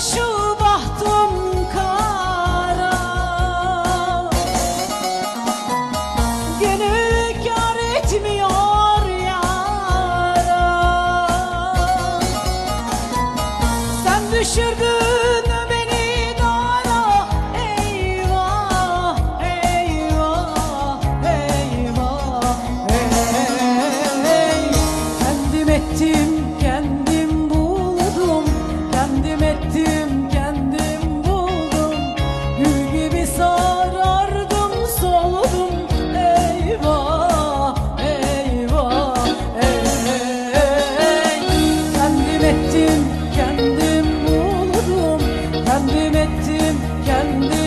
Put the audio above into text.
şu bahtım kara. Gönül kar etmiyor yara. Sen düşürdün beni dara. Eyvah, eyvah, eyvah, eyvah Kendim ettim ettim, kendim buldum Kendim ettim, kendim